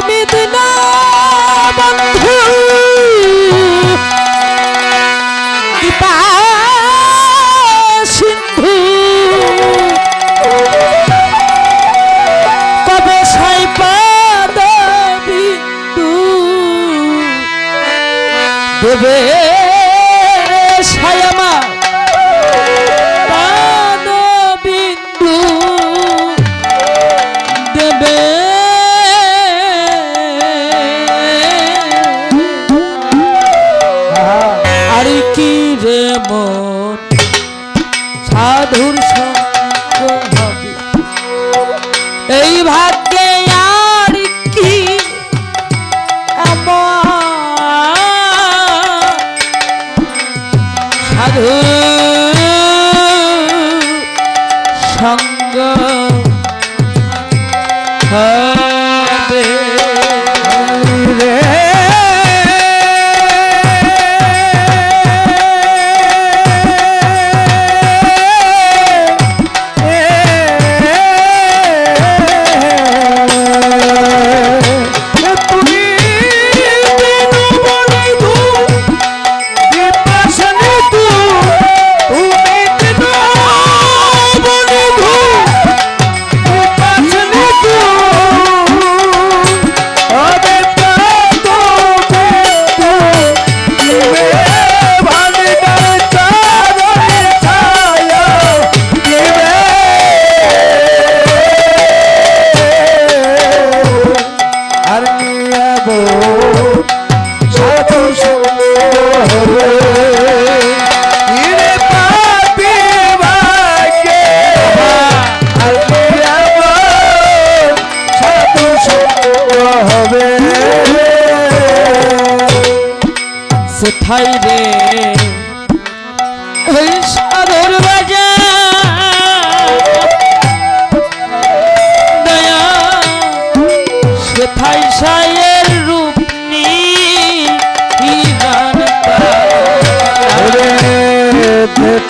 তুমি ভাত যাব। সাধু সঙ্গে কোথায় রে। ওই সাধুর বাজার দয়া কোথায় সাই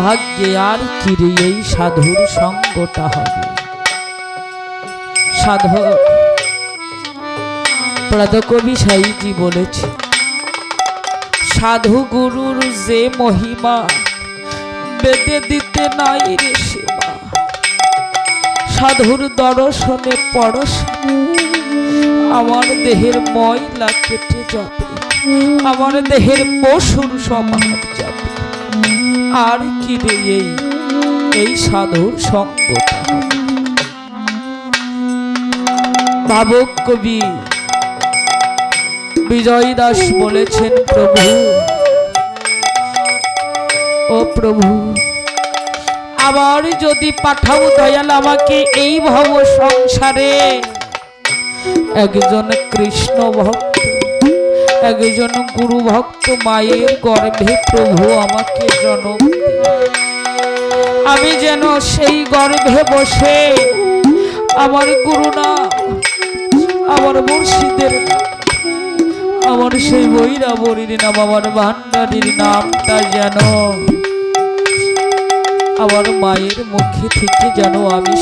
ভাগ্যে আর কিরে এই সাধুর সঙ্গটা হবে? সাধু কবি সাইজি বলেছে, সাধু গুরুর যে মহিমা, বেদে দিতে নাই রে সীমা সাধুর দর্শনে পড়শনে আমার দেহের ময়লা কেটে যাবে, আমার দেহের পশুর সমাজ যাবে। আর কি রে এই এই সাধুর সঙ্গটা ভাবক কবি বিজয় দাস বলেছেন, প্রভু ও প্রভু, আবার যদি পাঠাও দয়াল আমাকে এই ভব সংসারে, একজন কৃষ্ণ ভক্ত একজন গুরু ভক্ত মায়ের গর্ভে প্রভু আমাকে জন্ম আমি যেন সেই গর্ভে বসে আমার গুরু নাম আমার মুর্শিদের, আমার সেই বৈরাবরীর নাম, আমার ভান্ডারির নামটা যেন আমার মায়ের মুখে থেকে যেন আমি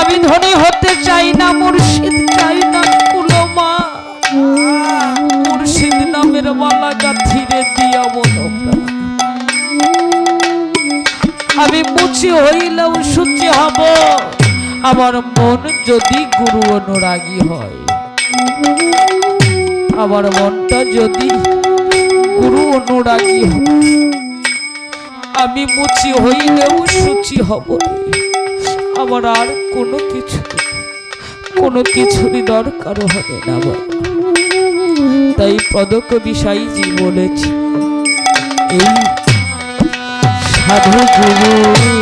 আমি ধনী হতে চাই না, মুর্শিদ চাই না। মুর্শিদ নামের মালা গাথিরে দিয়া মনো আমি মুচি হইলেও সূচি হব। আমার মন যদি গুরু অনুরাগী হয়, আমার মনটা যদি গুরু অনুরাগী হয়, আমি মুচি হইলেও সূচি হব। আমার আর কোনো কিছু কোনো কিছুরই দরকার হবে না তাই পদক বিষয়জি বলেছি এই সাধু গুরু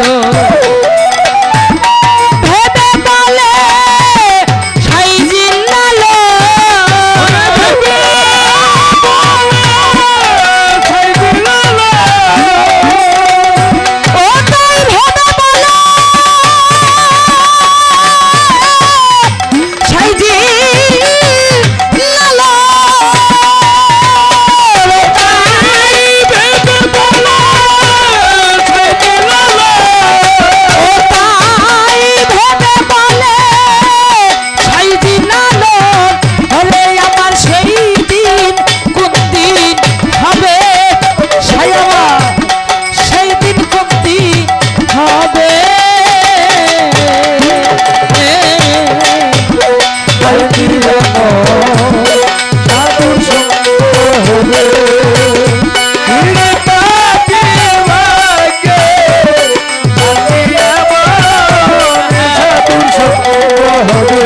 তো हो